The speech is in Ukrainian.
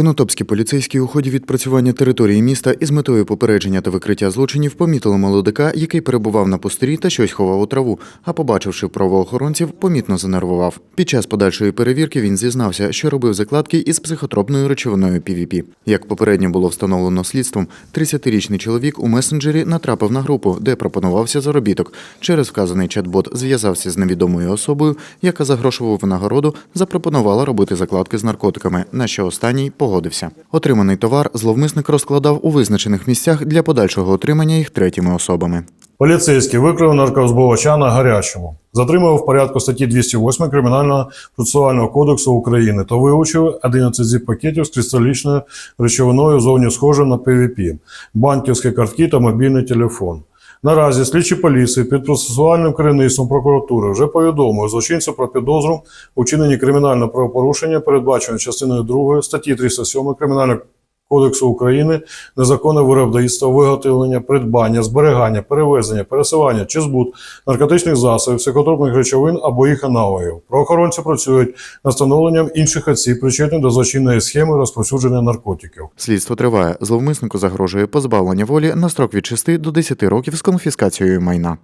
Конотопські поліцейські у ході відпрацювання території міста із метою попередження та викриття злочинів помітили молодика, який перебував на пустирі та щось ховав у траву, а побачивши правоохоронців, помітно занервував. Під час подальшої перевірки він зізнався, що робив закладки із психотропною речовиною PVP. Як попередньо було встановлено слідством, 30-річний чоловік у месенджері натрапив на групу, де пропонувався заробіток. Через вказаний чат-бот зв'язався з невідомою особою, яка за грошову винагороду запропонувала робити закладки з наркотиками, на що останній погодився. Отриманий товар зловмисник розкладав у визначених місцях для подальшого отримання їх третіми особами. Поліцейський викрив наркозбувача на гарячому. Затримав в порядку статті 208 Кримінального процесуального кодексу України та вилучив 11 зіп-пакетів з кристалічною речовиною зовні схожою на ПВП, банківські картки та мобільний телефон. Наразі слідчі поліції під процесуальним керівництвом прокуратури вже повідомили злочинцю про підозру у кримінального правопорушення, передбаченого частиною 2 статті 307 Кримінального Кодексу України незаконне виробництво, виготовлення, придбання, зберігання, перевезення, пересування чи збут наркотичних засобів, психотропних речовин або їх аналогів. Правоохоронці працюють над встановленням інших осіб, причетних до злочинної схеми розповсюдження наркотиків. Слідство триває. Зловмиснику загрожує позбавлення волі на строк від 6 до 10 років з конфіскацією майна.